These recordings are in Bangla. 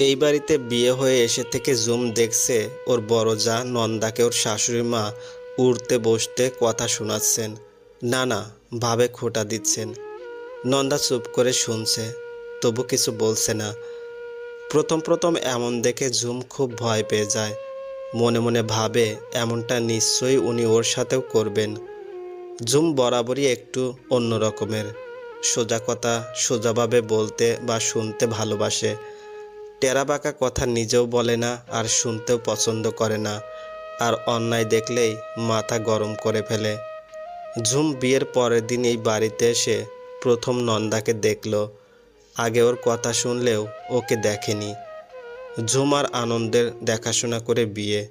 এই বাড়িতে বিয়ে হয়ে এসে থেকে জুম দেখছে ওর বড় যা নন্দাকে ওর শাশুড়ি মা উড়তে বসতে কথা শোনাচ্ছেন। না না ভাবে খোটা দিচ্ছেন। নন্দা চুপ করে শুনছে, তবু কিছু বলছে না। প্রথম প্রথম এমন দেখে ঝুম খুব ভয় পেয়ে যায়। মনে মনে ভাবে এমনটা নিশ্চয়ই উনি ওর সাথেও করবেন। ঝুম বরাবরই একটু অন্য রকমের। সোজা কথা সোজাভাবে বলতে বা শুনতে ভালোবাসে। টেরাবাঁকা কথা নিজেও বলে না আর শুনতেও পছন্দ করে না। আর অন্যায় দেখলেই মাথা গরম করে ফেলে। ঝুম বিয়ের পরের দিন এই বাড়িতে এসে প্রথম নন্দাকে দেখল। আগে ওর কথা শুনলেও ওকে দেখেনি। ঝুম আর আনন্দের দেখাশোনা করে বিয়ে।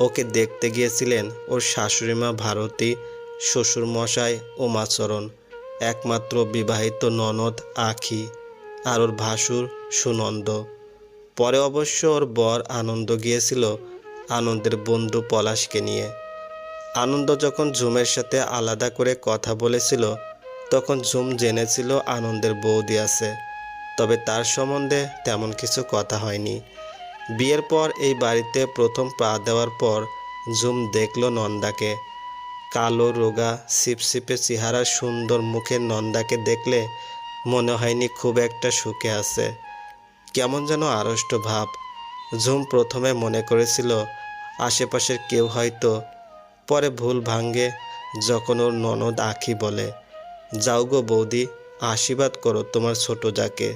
ওকে দেখতে গিয়েছিলেন ওর শাশুড়িমা ভারতী, শ্বশুরমশাই ও মাচরণ। একমাত্র বিবাহিত ননদ আখি আর ওর ভাসুর সুনন্দ। পরে অবশ্য ওর বর আনন্দ গিয়েছিল আনন্দের বন্ধু পলাশকে নিয়ে। আনন্দ যখন ঝুমের সাথে আলাদা করে কথা বলেছিল, তখন ঝুম জেনেছিল আনন্দের বৌদি আছে, তবে তার সম্বন্ধে তেমন কিছু কথা হয়নি। বিয়ের পর এই বাড়িতে প্রথম পা দেওয়ার পর ঝুম দেখল নন্দাকে। কালো, রোগা, সিপসিপে চেহারা সুন্দর মুখের নন্দাকে দেখলে মনে হয়নি খুব একটা সুখে আছে। কেমন যেন আড়ষ্ট ভাব। ঝুম প্রথমে মনে করেছিল, আশেপাশের কেউ হয়তো, পরে ভুল ভাঙ্গে যখন ওর ননদ আখি বলে, যাও গো বৌদি, আশীর্বাদ করো তোমার ছোট যাকে।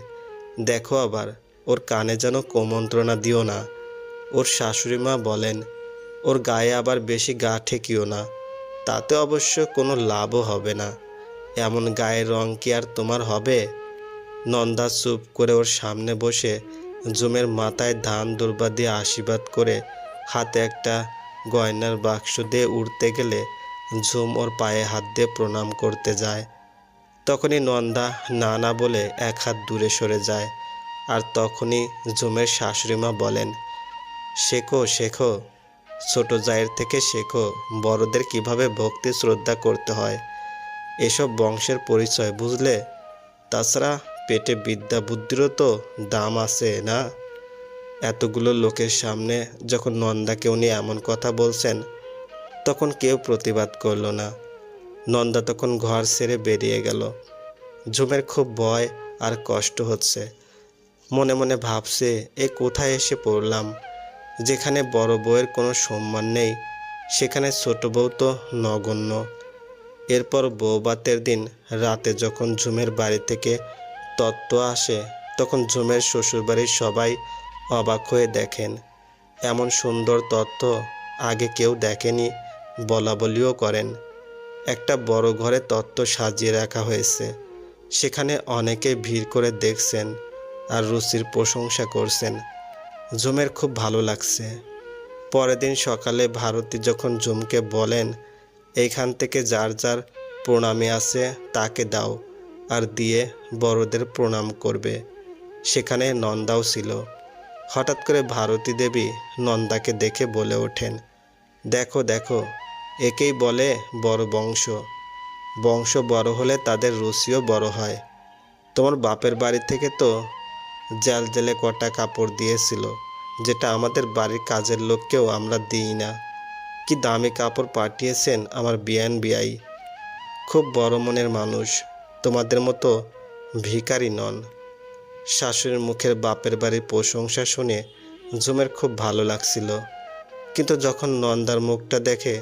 দেখো আবার, ওর কানে যেন কোমন্ত্রণা দিও না। ওর শাশুড়ি মা বলেন, ওর গায়ে আবার বেশি গা ঠেকিও না। তাতে অবশ্য কোনো লাভও হবে না। এমন গায়ের রং কি আর তোমার হবে? নন্দা চুপ করে ওর সামনে বসে জুমের মাথায় ধান দুর্বা দিয়ে আশীর্বাদ করে হাতে একটা গয়নার বাক্স দিয়ে উঠতে গেলে ঝুম ওর পায়ে হাত দিয়ে প্রণাম করতে যায়। তখনই নন্দা না না বলে এক হাত দূরে সরে যায় আর তখনই ঝুমের শাশুড়িমা বলেন, শেখো শেখো, ছোট জায়ের থেকে শেখো, বড়দের কীভাবে ভক্তি শ্রদ্ধা করতে হয়? এসব বংশের পরিচয় বুঝলে? তাছাড়া পেটে বিদ্যা বুদ্ধিরও তো দাম আছে না? এতগুলো লোকের সামনে যখন নন্দাকে উনি এমন কথা বলছেন, তখন কেউ প্রতিবাদ করল না। নন্দা তখন ঘর ছেড়ে বেরিয়ে গেল। ঝুমের খুব ভয় আর কষ্ট হচ্ছে। মনে মনে ভাবছে, এ কোথায় এসে পড়লাম? যেখানে বড় বউয়ের কোনো সম্মান নেই, সেখানে ছোট বউ তো নগণ্য। এরপর বৌবাতের দিন রাতে যখন ঝুমের বাড়ি থেকে তত্ত্ব আসে, তখন ঝুমের শ্বশুরবাড়ির সবাই অবাক হয়ে দেখেন। এমন সুন্দর তত্ত্ব আগে কেউ দেখেনি, বলা বলিও করেন। একটা বড় ঘরে তত্ত্ব সাজিয়ে রাখা হয়েছে। সেখানে অনেকে ভিড় করে দেখছেন আর রুচির প্রশংসা করছেন। ঝুমের খুব ভালো লাগছে। পরের দিন সকালে ভারতী যখন ঝুমকে বলেন, এইখান থেকে যার যার প্রণামী আছে তাকে দাও। আর দিয়ে বড়দের প্রণাম করবে। সেখানে নন্দাও ছিল। হঠাৎ করে ভারতী দেবী নন্দাকে দেখে বলে ওঠেন, দেখো দেখো, একেই বলে বড় বংশ। বংশ বড় হলে তাদের রুচিও বড় হয়। তোমার বাপের বাড়ি থেকে তো জাল জেলে কটা কাপড় দিয়েছিল, যেটা আমাদের বাড়ির কাজের লোককেও আমরা দিই না। কি দামি কাপড় পাঠিয়েছেন আমার বিয়ান বিয়াই খুব বড় মনের মানুষ। তোমাদের মতো ভিখারি নন। শাশুড়ির মুখের বাপের বাড়ির প্রশংসা শুনে জুমের খুব ভালো লাগছিল। কিন্তু যখন নন্দার মুখটা দেখে,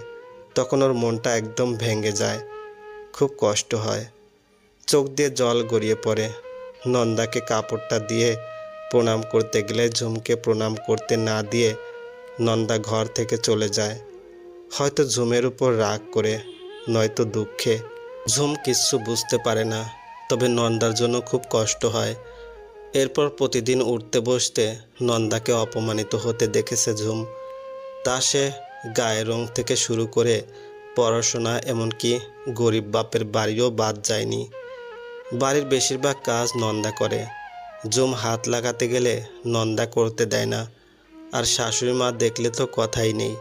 তখন ওর মনটা একদম ভেঙে যায়। খুব কষ্ট হয়। চোখ দিয়ে জল গড়িয়ে পড়ে। নন্দাকে কাপড়টা দিয়ে প্রণাম করতে গেলে ঝুমকে প্রণাম করতে না দিয়ে নন্দা ঘর থেকে চলে যায়। হয়তো ঝুমের উপর রাগ করে, নয়তো দুঃখে। ঝুম কিচ্ছু বুঝতে পারে না, তবে নন্দার জন্য খুব কষ্ট হয়। এরপর প্রতিদিন উঠতে বসতে নন্দাকে অপমানিত হতে দেখেছে ঝুম। তা সে গায়ের রং থেকে শুরু করে পড়াশোনা, এমনকি গরিব বাপের বাড়িও বাদ যায়নি। বাড়ির বেশিরভাগ কাজ নন্দা করে। জুম হাত লাগাতে গেলে নন্দা করতে দেয় না, আর শাশুড়ি মা দেখলে তো কথাই নেই।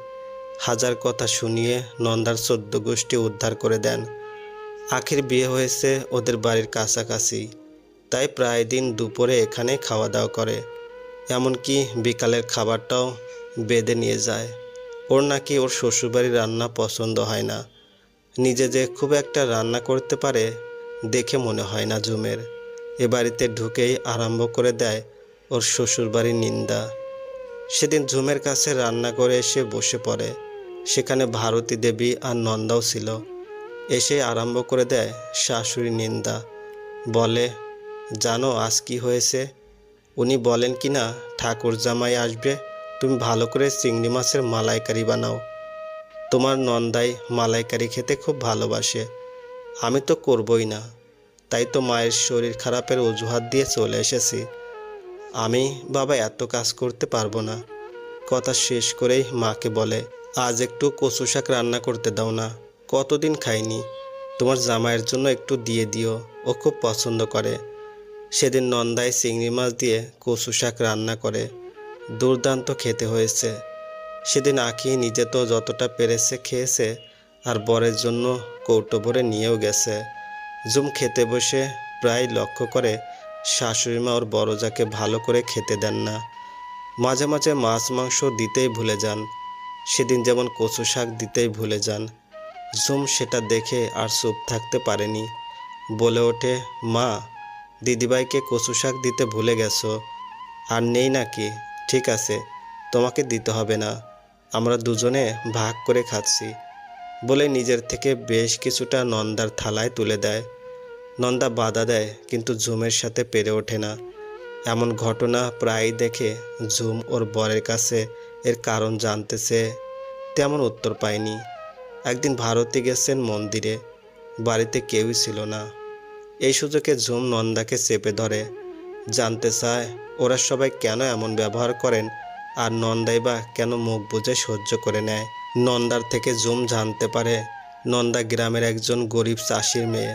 হাজার কথা শুনিয়ে নন্দার চোদ্দ গোষ্ঠী উদ্ধার করে দেন। আখির বিয়ে হয়েছে ওদের বাড়ির কাছাকাছি। তাই প্রায় দিন দুপুরে এখানে খাওয়া দাওয়া করে। এমনকি বিকালের খাবারটাও বেঁধে নিয়ে যায়। ওর নাকি ওর শ্বশুরবাড়ির রান্না পছন্দ হয় না। নিজে যে খুব একটা রান্না করতে পারে, দেখে মনে হয় না ঝুমের এ বাড়িতে ঢুকেই আরম্ভ করে দেয় ওর শ্বশুরবাড়ির নিন্দা। সেদিন ঝুমের কাছে রান্না করে এসে বসে পড়ে। সেখানে ভারতী দেবী আর নন্দাও ছিল। এসে আরম্ভ করে দেয় শাশুড়ি নিন্দা। বলে, জানো আজ কি হয়েছে? উনি বলেন কি না, ঠাকুর জামাই আসবে, তুমি ভালো করে চিংড়ি মাছের মালাইকারি বানাও। তোমার নন্দাই মালাইকারি খেতে খুব ভালোবাসে। আমি তো করবই না। তাই তো মায়ের শরীর খারাপের অজুহাত দিয়ে চলে এসেছি। আমি বাবা এত কাজ করতে পারব না। কথা শেষ করেই মাকে বলে, আজ একটু কচু শাক রান্না করতে দাও না। কতদিন খাইনি? তোমার জামাইয়ের জন্য একটু দিয়ে দিও, ও খুব পছন্দ করে। সেদিন নন্দায় চিংড়ি মাছ দিয়ে কচু শাক রান্না করে দুর্দান্ত খেতে হয়েছে। সেদিন আখি নিজে তো যতটা পেরেছে খেয়েছে, আর বরের জন্য কৌটো ভরে নিয়েও গেছে। জুম খেতে বসে প্রায় লক্ষ্য করে শাশুড়িমা ওর বড়জাকে ভালো করে খেতে দেন না। মাঝে মাঝে মাছ মাংস দিতেই ভুলে যান। সেদিন যেমন কচু শাক দিতেই ভুলে যান। জুম সেটা দেখে আর চুপ থাকতে পারেনি। বলে ওঠে, মা, দিদিভাইকে কচু শাক দিতে ভুলে গেছো। আর নেই নাকি? ঠিক আছে, তোমাকে দিতে হবে না। আমরা দুজনে ভাগ করে খাচ্ছি। বলে নিজের থেকে বেশ কিছুটা নন্দার থালায় তুলে দেয়। নন্দা বাধা দেয়, কিন্তু ঝুমের সাথে পেরে ওঠে না। এমন ঘটনা প্রায়ই দেখে ঝুম ওর বরের কাছে এর কারণ জানতেছে তেমন উত্তর পায়নি। একদিন ভারতে গেছেন মন্দিরে। বাড়িতে কেউই ছিল না। এই সুযোগে ঝুম নন্দাকে চেপে ধরে। জানতে চায়, ওরা সবাই কেন এমন ব্যবহার করেন আর নন্দাই বা কেন মুখ বুঝে সহ্য করে নেয়? নন্দার থেকে জুম জানতে পারে, নন্দা গ্রামের একজন গরিব চাষির মেয়ে।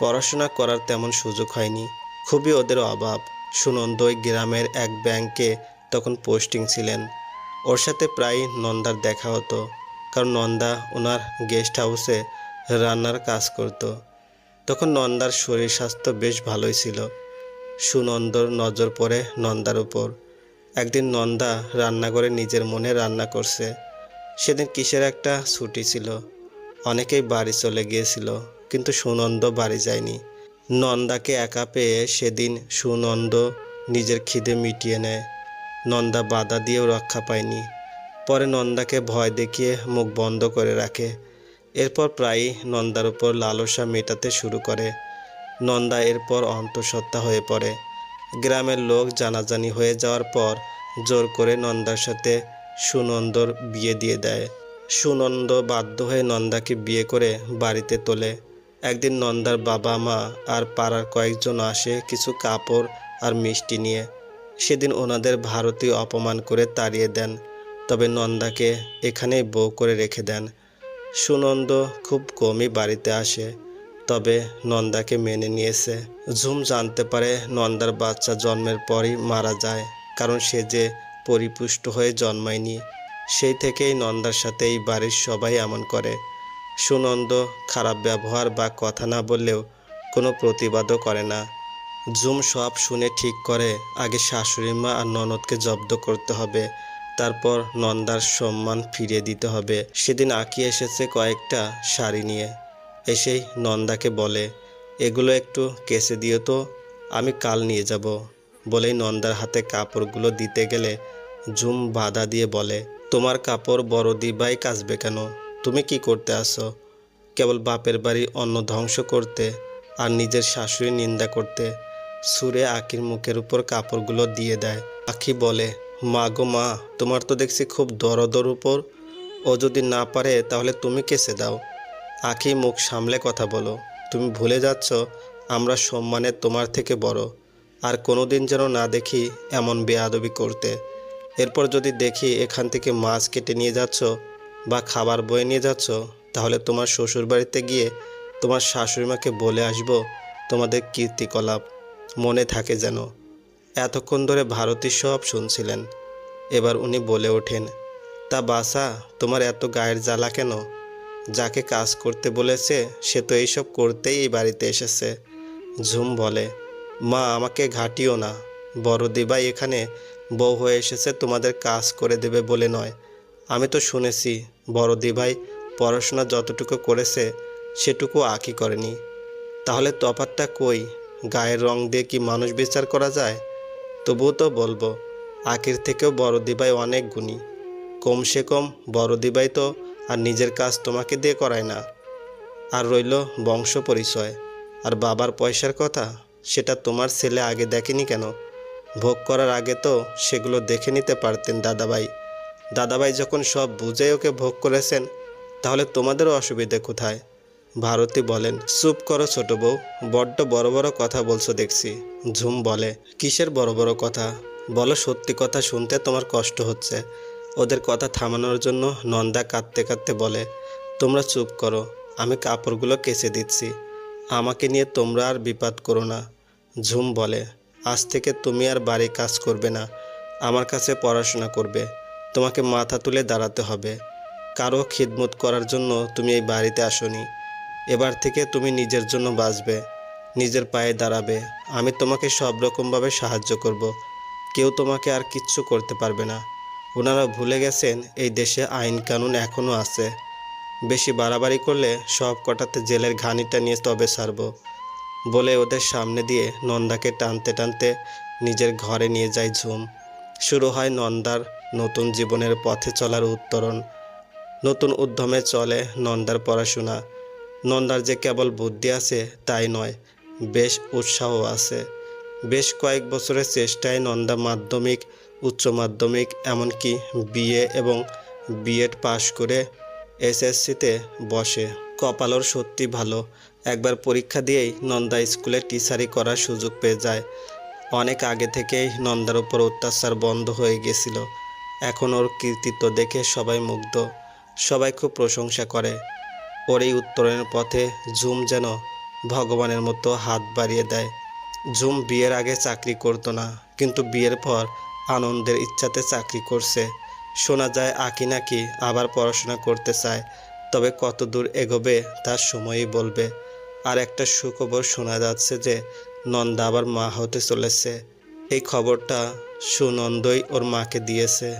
পড়াশোনা করার তেমন সুযোগ হয়নি। খুবই ওদের অভাব। সুনন্দ ওই গ্রামের এক ব্যাংকে তখন পোস্টিং ছিলেন। ওর সাথে প্রায় নন্দার দেখা হতো। কারণ নন্দা ওনার গেস্ট হাউসে রান্নার কাজ করত। তখন নন্দার শরীর স্বাস্থ্য বেশ ভালোই ছিল। সুনন্দর নজর পড়ে নন্দার উপর। একদিন নন্দা রান্না করে নিজের মনে রান্না করছে। সেদিন কিসের একটা ছুটি ছিল। অনেকেই বাড়ি চলে গিয়েছিল, কিন্তু সুনন্দ বাড়ি যায়নি। নন্দাকে একা পেয়ে সেদিন সুনন্দ নিজের খিদে মিটিয়ে নেয়। নন্দা বাধা দিয়েও রক্ষা পায়নি। পরে নন্দাকে ভয় দেখিয়ে মুখ বন্ধ করে রাখে। এরপর প্রায়ই নন্দার উপর লালসা মেটাতে শুরু করে। নন্দা এরপর অন্তঃসত্ত্বা হয়ে পড়ে। গ্রামের লোক জানাজানি হয়ে যাওয়ার পর জোর করে নন্দার সাথে সুনন্দর বিয়ে দিয়ে দেয়। সুনন্দ বাধ্য হয়ে নন্দাকে বিয়ে করে বাড়িতে তোলে। একদিন নন্দার বাবা মা আর পাড়ার কয়েকজন আসে কিছু কাপড় আর মিষ্টি নিয়ে। সেদিন ওনাদের ভারতীয় অপমান করে তাড়িয়ে দেন। তবে নন্দাকে এখানেই বউ করে রেখে দেন। সুনন্দ খুব কমই বাড়িতে আসে, তবে নন্দাকে মেনে নিয়েছে। ঝুম জানতে পারে নন্দার বাচ্চা জন্মের পরই মারা যায়, কারণ সে যে পরিপুষ্ট হয়ে জন্মায়নি, সেই থেকেই নন্দার সাথে এই বাড়ির সবাই এমন করে। সুনন্দ খারাপ ব্যবহার বা কথা না বললেও কোনো প্রতিবাদও করে না। ঝুম সব শুনে ঠিক করে, আগে শাশুড়ি মা আর ননদকে জব্দ করতে হবে। তারপর নন্দার সম্মান ফিরিয়ে দিতে হবে। সেদিন আঁকি এসেছে কয়েকটা শাড়ি নিয়ে। এসেই নন্দাকে বলে, এগুলো একটু কেসে দিও তো, আমি কাল নিয়ে যাব। বলেই নন্দার হাতে কাপড়গুলো দিতে গেলে ঝুম বাধা দিয়ে বলে, তোমার কাপড় বড় দিবাই কাচবে কেন? তুমি কি করতে আসো? কেবল বাপের বাড়ি অন্ন ধ্বংস করতে আর নিজের শাশুড়ি নিন্দা করতে। সুরে আখির মুখের উপর কাপড়গুলো দিয়ে দেয়। আখি বলে মা গো মা, তোমার তো দেখছি খুব দরদর উপর। ও যদি না পারে, তাহলে তুমি কেসে দাও। আখি মুখ সামলে কথা বলো, তুমি ভুলে যাচ্ছ, আমরা সম্মানে তোমার থেকে বড়। আর কোনো দিন যেন না দেখি এমন বেয়াদবি করতে। এরপর যদি দেখি এখান থেকে মাছ কেটে নিয়ে যাচ্ছ বা খাবার বয়ে নিয়ে যাচ্ছ, তাহলে তোমার শ্বশুর বাড়িতে গিয়ে তোমার শাশুড়িমাকে বলে আসব তোমাদের কীর্তিকলাপ। মনে থাকে যেন এতক্ষণ ধরে ভারতী সব শুনছিলেন। এবার উনি বলে ওঠেন, তা বাসা তোমার এত গায়ের জ্বালা কেন? যাকে কাজ করতে বলেছে, সে তো এইসব করতেই এই বাড়িতে এসেছে। ঝুম বলে, মা, আমাকে ঘাটিও না। বড় দিবাই এখানে বউ হয়ে এসেছে, তোমাদের কাজ করে দেবে বলে নয়। আমি তো শুনেছি বড় দিভাই পড়াশোনা যতটুকু করেছে, সেটুকু আঁকি করেনি? তাহলে তফাতটা কই? গায়ের রং দিয়ে কি মানুষ বিচার করা যায়? তবুও তো বলব আকির থেকেও বড় দিভাই অনেক গুণী। কমসে কম বড় দিভাই তো আর নিজের কাজ তোমাকে দিয়ে করায় না। আর রইল বংশ পরিচয়। আর বাবার পয়সার কথা, সেটা তোমার ছেলে আগে দেখেনি কেন? ভোগ করার আগে তো সেগুলো দেখে নিতে পারতেন দাদাভাই। দাদাভাই যখন সব বুঝে ওকে ভোগ করেছেন, তাহলে তোমাদেরও অসুবিধে কোথায়? ভারতী বলেন, চুপ করো ছোট বউ, বড্ড বড় বড় কথা বলছো দেখছি। ঝুম বলে, কিসের বড় বড় কথা? বলো সত্যি কথা শুনতে তোমার কষ্ট হচ্ছে। ওদের কথা থামানোর জন্য নন্দা কাঁদতে কাঁদতে বলে, তোমরা চুপ করো, আমি কাপড়গুলো কেচে দিচ্ছি। আমাকে নিয়ে তোমরা আর বিপাদ করো না। ঝুম বলে, আজ থেকে তুমি আর বাড়ি কাজ করবে না, আমার কাছে পড়াশোনা করবে। তোমাকে মাথা তুলে দাঁড়াতে হবে। কারও খিদমত করার জন্য তুমি এই বাড়িতে আসনি। এবার থেকে তুমি নিজের জন্য বাঁচবে, নিজের পায়ে দাঁড়াবে। আমি তোমাকে সব রকমভাবে সাহায্য করব। কেউ তোমাকে আর কিচ্ছু করতে পারবে না। ওনারা ভুলে গেছেন এই দেশে আইন কানুন এখনও আছে। বেশি বাড়াবাড়ি করলে সব কটাতে জেলের ঘানিটা নিয়ে তবে সারব। বলে ওদের সামনে দিয়ে নন্দাকে টানতে টানতে নিজের ঘরে নিয়ে যায় ঝুম। শুরু হয় নন্দার নতুন জীবনের পথে চলার উত্তরণ। নতুন উদ্যমে চলে নন্দার পড়াশোনা। নন্দার যে কেবল বুদ্ধি আছে, তাই নয়, বেশ উৎসাহ আছে। বেশ কয়েক বছরের চেষ্টায় নন্দা মাধ্যমিক, উচ্চ মাধ্যমিক, এমনকি বিএ এবং বিএড পাশ করে এসএসসিতে বসে। কপালর সত্যি ভালো। একবার পরীক্ষা দিয়েই নন্দা স্কুলে টিচারি করার সুযোগ পেয়ে যায়। অনেক আগে থেকেই নন্দার উপর অত্যাচার বন্ধ হয়ে গেছিল। এখন ওর কৃতিত্ব দেখে সবাই মুগ্ধ। সবাই খুব প্রশংসা করে। ওর এই উত্তরণের পথে ঝুম যেন ভগবানের মতো হাত বাড়িয়ে দেয়। ঝুম বিয়ের আগে চাকরি করতো না, কিন্তু বিয়ের পর আনন্দের ইচ্ছাতে চাকরি করছে। শোনা যায় আঁকি নাকি আবার পড়াশোনা করতে চায়, তবে কত দূর এগোবে তার সময়ই বলবে। আর একটা সুখবর শোনা যাচ্ছে যে নন্দা আবার মা হতে চলেছে। এই খবরটা সুনন্দই ওর মাকে দিয়েছে।